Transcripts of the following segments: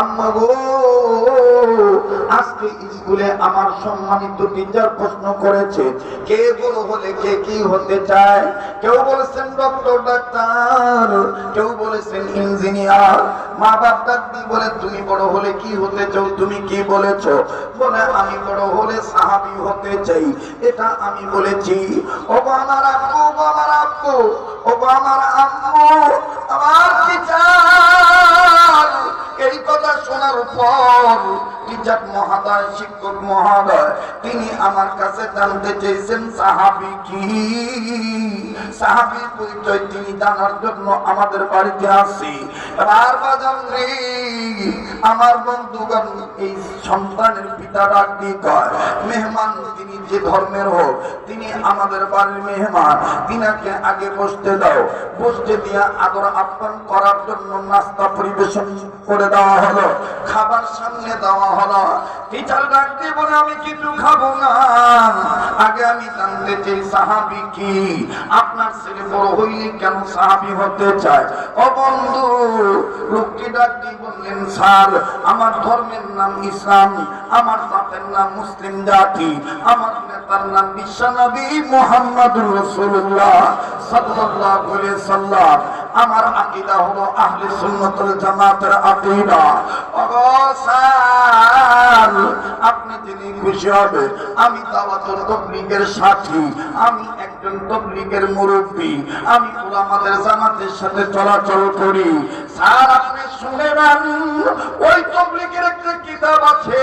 আম্মা গো, আজকে স্কুলে আমার সম্মানিত টিচার প্রশ্ন করেছে, কে বড় হলে কে কি হতে চায়? কেউ বলেছেন ডক্টর ডাক্তার, কেউ বলেছেন ইঞ্জিনিয়ার মা বাপ বলে, তুমি বড় হলে কি হতে চাও? তুমি কি বলেছ? বলে, আমি বড় হলে সাহাবি হতে চাই। এটা আমি বলেছি। আমার আমার আমার আম্মু, আমার টিচার কথা ইজ্জত মহাদয়, শিক্ষক মহাদয়, তিনি আমার কাছে জানতে চেয়েছেন, সাহাবি কি? সাহাবি পরিচয় তিনি জানার জন্য আমাদের বাড়িতে আসি। আমার বন্ধুগণ, এই সন্তানের পিতা ডাক দিয়ে কয়? মেহমান তিনি যে ধর্মের হোক, তিনি আমাদের বাড়ির মেহমান, তিনাকে আগে বসতে দাও। বসতে দিয়া আদর আপ্যায়ন করার জন্য নাস্তা পরিবেশন করে দেওয়া হলো। খাবার সামনে দেওয়া হলো। টিচার ডাক দিয়ে বলে আমি কিছু খাব না। আগে আমি জানতে চাই, সাহাবি কি? আপনার ছেলে বড় হইলে কেন সাহাবি হতে চায়? ও বন্ধু, লোকটি ডাক দিয়ে বললেন, স্যার, আমার ধর্মের নাম ইসলাম, আমার জাতের নাম মুসলিম জাতি, আমার নেতার নাম বিশ্বনবী মোহাম্মদ রাসূলুল্লাহ সাল্লাল্লাহু আলাইহি সাল্লাম আমার আকীদা হলো আহলে সুন্নাতুল জামাতের আকীদা। অবসান আপনি যিনি খুশি হবে, আমি দাওয়াতুল তাবলীগের সাথী, আমি একজন তাবলীগের মুরব্বী, আমি উলামাদের জামাতের সাথে চলাচল করি। স্যার, আপনি শুনে নেন, ওই তাবলীগের একটা কিতাব আছে।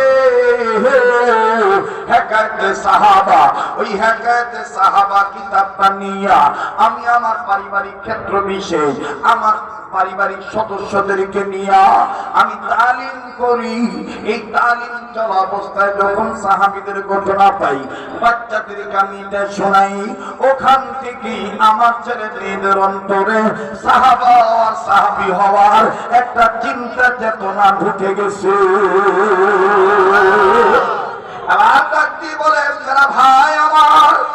হেকায়েতে সাহাবা, ওই হেকায়েতে সাহাবা কিতাবটা নিয়া আমি আমার পারিবারিক ক্ষেত্র বিশেষ আমার পারিবারিক সদস্যদেরকে নিয়ে আমি তালিম করি। এই তালিম চলা অবস্থায় যখন সাহাবিদের ঘটনা পাই, বাচ্চাদেরকে আমি এটা শোনাই, ওখান থেকে আমার ছেলে মেয়েদের অন্তরে সাহাবা আর সাহাবি হওয়ার একটা চিন্তা চেতনা ঢুকে গেছে। আবার ডাক বলে "মেরা ভাই আমার আরও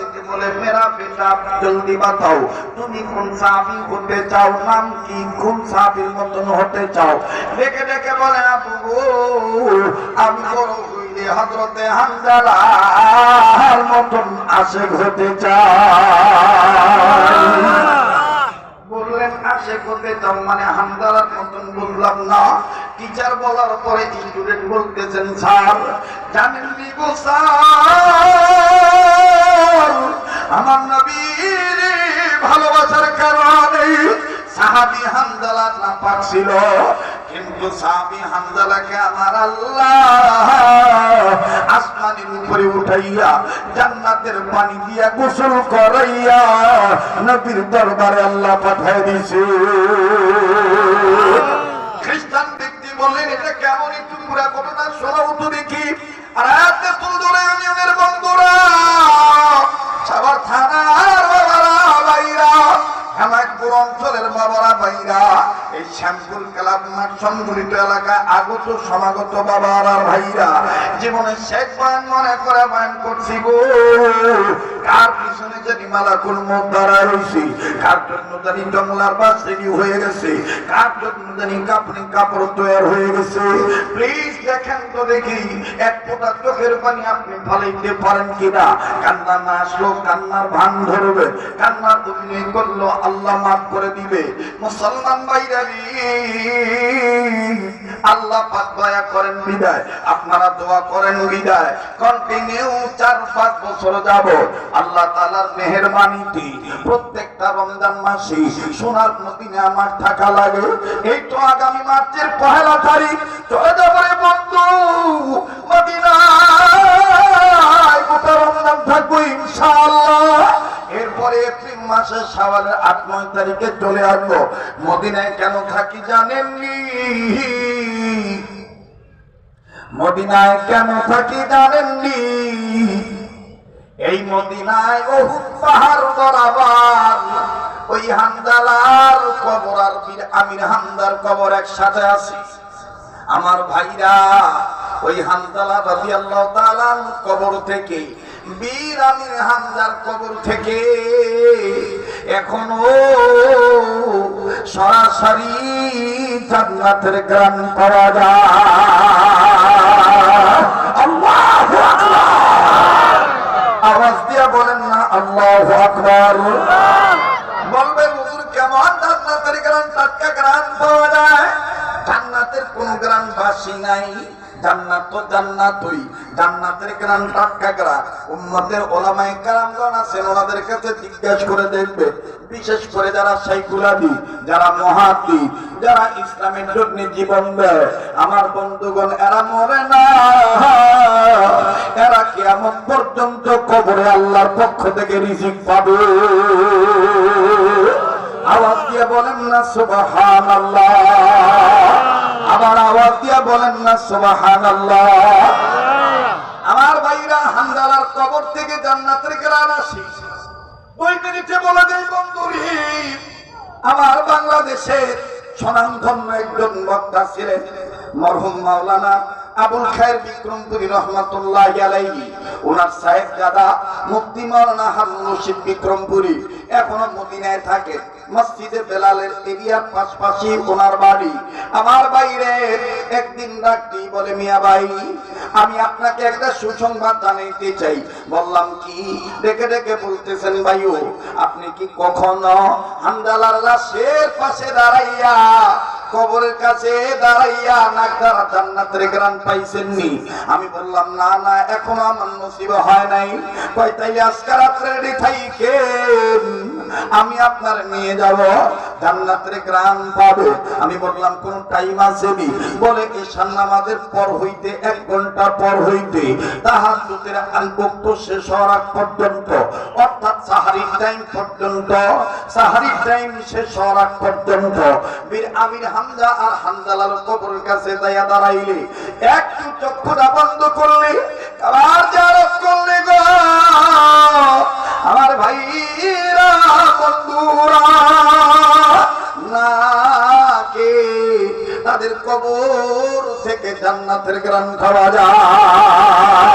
দেখে বলে, মেরা বেটা, জলদি বাতাও তুমি কোন সাহাবি হতে চাও? নাম কি? কোন সাহাবির মতন হতে চাও? ডেকে ডেকে বলে আপু আমি বড় হইলে হজরতে হামদালার মতন আশেক হতে চাই। বললেন আসে করতে চাও মানে হামদারার মতন বললাম না। টিচার বলার পরে স্টুডেন্ট বলতেছেন, স্যার জানেন গো, স্যার। আমার নবীর ভালোবাসার কারণে সাহাবি হামদালা না পাচ্ছিল কিন্তু সাহাবি হামদালাকে আমার আল্লাহ আসমানের উপরে উঠাইয়া জান্নাতের পানি দিয়া গোসল করাইয়া নবীর দরবারে আল্লাহ পাঠায় দিছে। খ্রিস্টান ব্যক্তি বললেন, এটা কেমন একটু পুরা ঘটনা শোনা উঠো দেখি। আর আয়াতে তুলদুরে ইউনিয়নের বন্ধুরা বাবারা ভাইরা এই শ্যামপুর ক্লাব মাঠ সংগঠিত এলাকায় আগত সমাগত বাবার আর ভাইরা। জীবনে শেখ বয়ান মনে করে বয়ান করছি গো। কার পিছনে জানি মালাকুল মুখ দাঁড়ায় রয়েছি কার জন্য জানি জঙ্গলার বাস রেডি হয়ে গেছে? কার জন্য জানি কাপড়ি কাপড় তৈরি হয়ে গেছে? প্লিজ দেখেন তো দেখি, এক ফোঁটা চোখের পানি আপনি ফালাইতে পারেন কিনা? কান্না না আসলো, কান্নার ভান ধরবে। কান্নার অভিনয় করল, আল্লাহ মাফ করে দিবে। মুসলমান ভাইরা আল্লাহ পাক দয়া করেন বিদায়। আপনারা দোয়া করেন বিদায়। কন্টিনিউ চার, পাঁচ বছর যাব আল্লাহ তাআলার মেহেরবানিতে প্রত্যেকটা রমজান মাসে সোনার মদিনে আমার থাকা লাগে। এই তো আগামী মার্চের পহেলা তারিখ। চলে যাব বন্ধু, মদিনায়। গোটা রমজান থাকব ইনশাআল্লাহ। এরপরে এপ্রিল মাসের সাওয়ালের আট, নয় তারিখে চলে আসব। মদিনায় কেন থাকি জানেননি? মদিনায় কেন থাকি জানেননি? এই মদিনায় বহুত পাহাড় বরাবর, ওই হামদালার কবর আর আমির হামদার কবর একসাথে আছে। আমার ভাইরা, ওই হামদালা রাজি আল্লাহ কবর থেকে বীর আমির হামদার কবর থেকে এখনও সরাসরি জান্নাতের গ্রাম পাওয়া যায়। আওয়াজ দিয়ে বলেন না, আল্লাহ আকবর। বলবে, হুজুর, কেমন জান্নাতের গ্রাম, টাটকা গ্রাম পাওয়া যায়? জান্নাতের কোন গ্রাম বাসি নাই। বিশেষ করে যারা সাইকুলাদি যারা যারা ইসলামের জন্য জীবন দেয় আমার বন্ধুগণ, এরা মরে না। এরা কিয়ামত পর্যন্ত কবরে আল্লাহর পক্ষ থেকে রিজিক পাবে। আওয়াজ দিয়ে বলেন না সুবাহান আবার আওয়াজ দিয়ে বলেন না সুবাহান আমার ভাইরা হান্দালার কবর থেকে জান্নাতের গ্রাম আসি। দুই মিনিটে বলে দেই, বন্ধুরি, আমার বাংলাদেশের স্বনামধন্য একজন বক্তা ছিলেন মরহুম মাওলানা আবুল খায়ের বিক্রমপুরী রহমাতুল্লাহ ওনার সাহেব দাদা মুফতি মাওলানা হারুন রশিদ বিক্রমপুরী এখনও মদিনায় থাকে। মসজিদে বেলালের এরিয়ার পাশাপাশি ওনার বাড়ি। আমার বাইরে একদিন বলে, মিয়া ভাই, আমি আপনাকে একটা সুসংবাদ জানাইতে চাই। বললাম, কি? ডেকে ডেকে বলতেছেন, ভাইও, আপনি কি কখনো হান্দালার লাশের পাশে দাঁড়াইয়া, কবরের কাছে দাঁড়াইয়া নাক দ্বারা জান্নাতের গ্রাম পাইছেননি? আমি বললাম, না না, এখনও আমার নসিব হয় নাই। কয় তাই আজকে রাত্রে রেডি থাইকেন আমি আপনার নিয়ে যাব। জান্নাতের গ্রাম পাবে। আমি বললাম, কোন টাইম আছে নি? বলে, ঈশান নামাজের পর হইতে, এক ঘণ্টা পর হইতে তাহার দুতের আলবক্ত শেষ হওয়ার আগ পর্যন্ত, অর্থাৎ সাহারির টাইম পর্যন্ত, সাহারির টাইম শেষ হওয়ার আগ পর্যন্ত, বীর আমির হামজা আর হামজালার কবরের কাছে দাইয়া দাঁড়াইলে, একটু চক্ষুটা বন্ধ করলে আবার জারত করলে গো। আমার ভাইরা বন্ধুরা না কে তাদের কবর থেকে জান্নাতের গ্রাম খাওয়া যায়।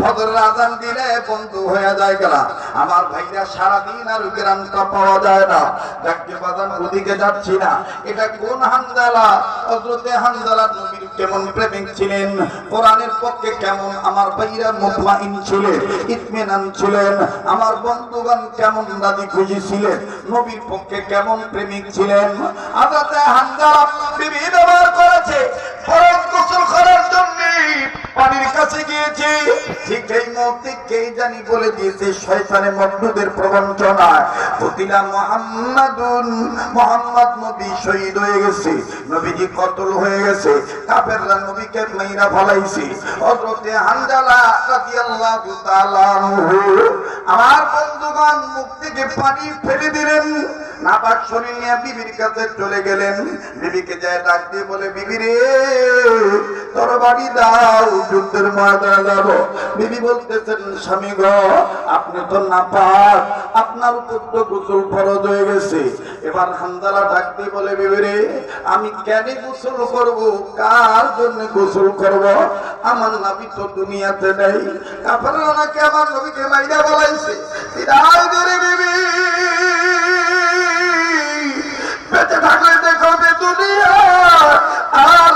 ফজর আজান দিলে বন্ধু হয়ে যায় গেলা। আমার ভাইরা সারাদিন আর গ্রামটা পাওয়া যায় না। ডাকতে বাজান ওদিকে যাচ্ছি না। এটা কোন হানজালা হজরতে হানজালা নবীর কেমন প্রেমিক ছিলেন? কোরআনের পক্ষে কেমন আমার ভাইরা মুতমাইন ছিলেন, ইতমিনান ছিলেন? আমার বন্ধুগণ কেমন দাদি খুশি ছিলেন? নবীর পক্ষে কেমন প্রেমিক ছিলেন? হজরতে হানজালা বিবি ব্যবহার করেছে ফরজ গোসল করার জন্য পানির কাছে গিয়েছে। ঠিক এই মুহূর্তে কে জানি বলে দিয়েছে শয়তানে মকলুদের প্রবঞ্চনায়। পুতিলা মোহাম্মদুন, মোহাম্মদ নবী শহীদ হয়ে গেছে। নবীজি কতল হয়ে গেছে। কাফেররা নবীকে মাইরা ফলাইছে। হযরতে হানজালা রাদিয়াল্লাহু তাআলা আমার বন্ধুগণ, মুখ থেকে পানি ফেলে দিলেন। নাপাক শরীর নিয়ে বিবির কাছে চলে গেলেন। বিবিকে যায় ডাক দিয়ে বলে বিবি রে তোর বাড়ি দাও, যুদ্ধের ময়দানে যাব। বিবি বলতেছেন, স্বামী গো, আপনি তো নাপাক, আপনার তো গোসল ফরজ হয়ে গেছে। এবার হান্দালা ডাক দিয়ে বলে বিবি রে আমি কেন গোসল করব? কার জন্য গোসল করব? আমার নাবি তো দুনিয়াতে নেই। কাপড় নাকি আমার নবীকে মাইরা বলাইছে বিদায় বিবি। দুনিয়া আর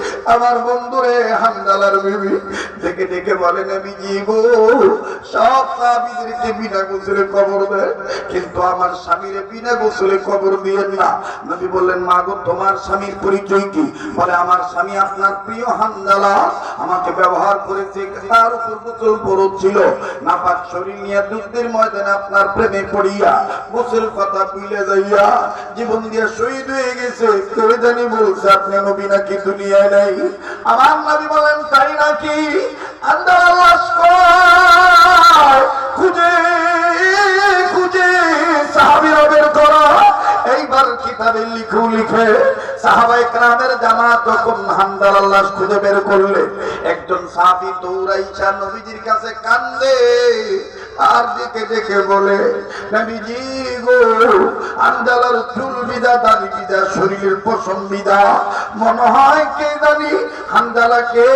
আমার বন্ধুরে হামদালার বিবি ডেকে ডেকে বলে নবী গো, সব সাহাবীদেরকে বিনা গোসলে কবর দেয় কিন্তু আমার স্বামীরে বিনা গোসলে কবর দিয়ে না। নবী বললেন, মা গো, তোমার স্বামীর পরিচয় কি? বলে, আমার স্বামী আপনার প্রিয় হামদালা আমাকে ব্যবহার করেছে তার উপর গোসল ফরজ ছিল নাপাক শরীর নিয়ে যুদ্ধের ময়দানে আপনার প্রেমে পড়িয়া গোসল কথা ভুলে যাইয়া জীবন দিয়ে শহীদ হয়ে গেছে। কেউ জানি বলছে, আপনি নবী নাকি দুনিয়ায় নেই? আমার নবী বলেন, তাই নাকি? খুঁজে খুঁজে সাহাবিরা বের করো। এইবার কিতাবে লিখু, লিখে সাহাবাই ক্রামের জামা তখন হান্দার আল্লাহ খুঁজে বের করলে, একজন সাহাবি দৌড়াইছা নবীজির কাছে কান্দে। আর দিকে দেখে বলে নবীজি গো আন্দালার চুল বিদা দাড়ি বিদা শরীরের পশম বিদা। মনে হয় কে জানি আন্দালাকে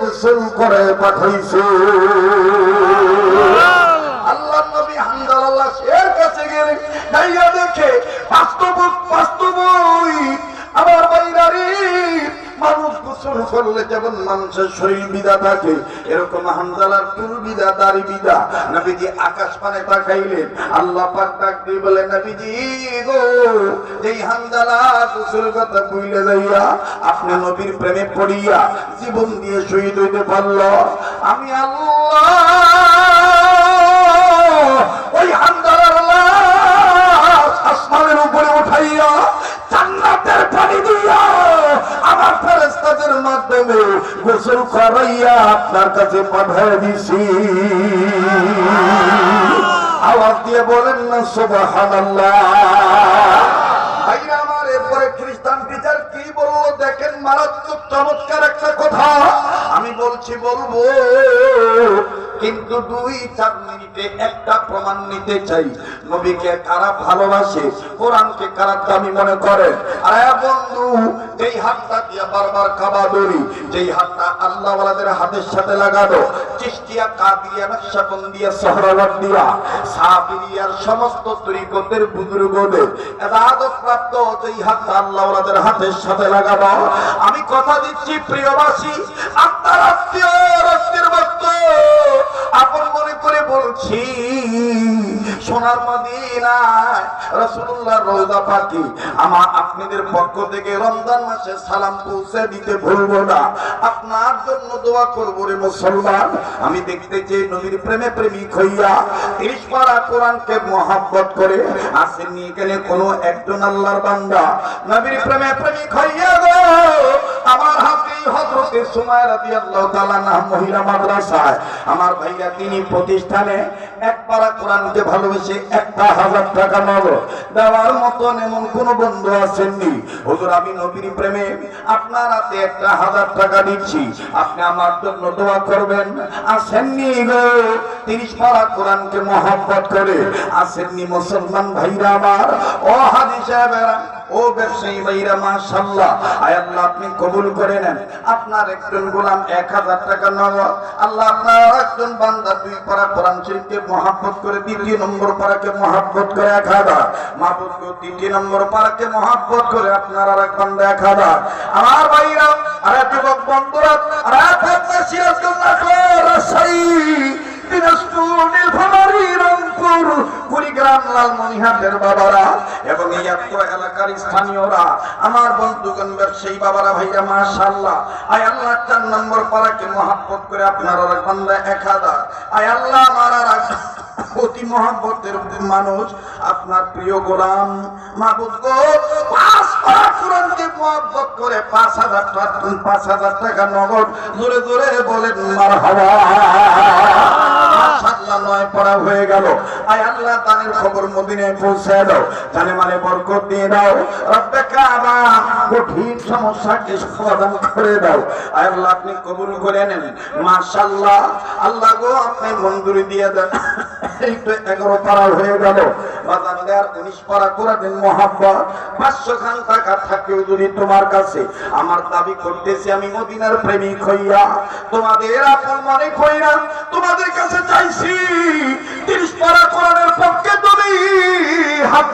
গোসল করে পাঠাইছে। আল্লাহ! নবী হান্দালাল্লাহ কাছে করলে যেমন মানুষের শরীর বিদা থাকে, এরকম হামদালার চুল বিদা, দাড়ি বিদা। নবীজি আকাশ পানে তাকাইলেন আল্লাহ পাক বলে নবীজি, গো, যেই কথা বুঝলে যাইয়া আপনি নবীর প্রেমে পড়িয়া জীবন দিয়ে শহীদ হইতে পারল। আমি আল্লাহ গোসল করাইয়া আপনার কাছে পাঠায় দিছি। আওয়াজ দিয়ে বলেন না সোভা হানাল্লা আমার এরপরে খ্রিস্টান টিচার কি বলল? দেখেন মারাত্মক চমৎকার একটা কথা। আমি বলছি, বলব কিন্তু দুই চার মিনিটে একটা প্রমাণ নিতে চাই। নবীকে কারা ভালোবাসে? কোরআনকে কারা দামি মনে করে? বন্ধু হাতটা দিয়া বারবার যেই হাতটা হাতের সাথে প্রাপ্ত যেই আল্লাহ হাতের সাথে আমি কথা দিচ্ছি প্রিয়বাসী আন্তরাষ্ট্রীয় রাষ্ট্রের ভক্ত আপন মনে করে বলছি সোনার রওজা পাকি আমার আপনাদের পক্ষ থেকে রমজান মাসে সালাম পৌঁছে দিতে ভুলবো না। আপনার জন্য দোয়া করব রে মুসলমান। আমি দেখতে যে নবীর প্রেমে প্রেমিক হইয়া তিরিশ কোরআনকে মহাব্বত করে আসেননি এখানে কোনো একজন আল্লাহর বান্দা। নবীর প্রেমে প্রেমিক হইয়া গো, আমার হাতে না মহিলা মাদ্রাসায়। আমার ভাইয়া তিনি প্রতিষ্ঠানে এক পারা কোরআনকে ভালোবেসে একটা হাজার টাকা নগদ দেওয়ার মতন এমন কোন বন্ধু আসেননি হুজুর, আমি নবীর প্রেমে আপনার হাতে একটা হাজার টাকা দিচ্ছি। আপনি আমার জন্য দোয়া করবেন। আসেননি গো, তিরিশ পারা কোরআনকে মহব্বত করে। আসেননি মুসলমান ভাইরা আমার। ও সাহেবেরা ও ব্যবসায়ী ভাইরা মাশাল্লাহ আয় আপনি কবুল করে নেন। আপনার একজন গোলাম এক হাজার টাকা নগদ। আল্লাহ আপনার একজন বান্দা দুই পারা কোরআন শরীফকে মহাব্বত করে, দ্বিতীয় নম্বর পারাকে মহাব্বত করে এক হাজার। মাহবুবকে তৃতীয় নম্বর পারাকে মহাব্বত করে আপনার আর এক বান্দা এক হাজার। আমার ভাইরা, আর যুবক বন্ধুরা এক আপনার সিরাজগঞ্জ রাজশাহী, দিনাজপুর, নীলফামারী কুড়িগ্রাম, লালমনিহাটের বাবারা এবং এলাকার স্থানীয়রা, আমার বন্ধুগণ, ব্যবসায়ী বাবারা আয় আল্লাহ, চার নম্বর পাড়াকে করে আপনার আর এক হাজার। আয় আল্লাহ আর এক অতি মহাব্বতের মানুষ আপনার প্রিয় গোলাম মাহবুব গো, পাঁচ মহাব্বত করে পাঁচ হাজার টাকা, পাঁচ হাজার টাকা নগদ, জোরে জোরে বলেন, মারহাবা। আপনি কবুল করে নেন। আল্লাহ গো, আপনি মঞ্জুরি দিয়ে দেন। এগারো হয়ে গেল। উনিশ করে দেন পাঁচশো খান টাকা থাকেও যদি তোমার কাছে আমার দাবি করতেছি, আমি মদিনার প্রেমিক হইয়া, তোমাদের আপন মনে কইরা তোমাদের কাছে চাইছি। তিরিশ পারা কোরআনের পক্ষে তুমি হাত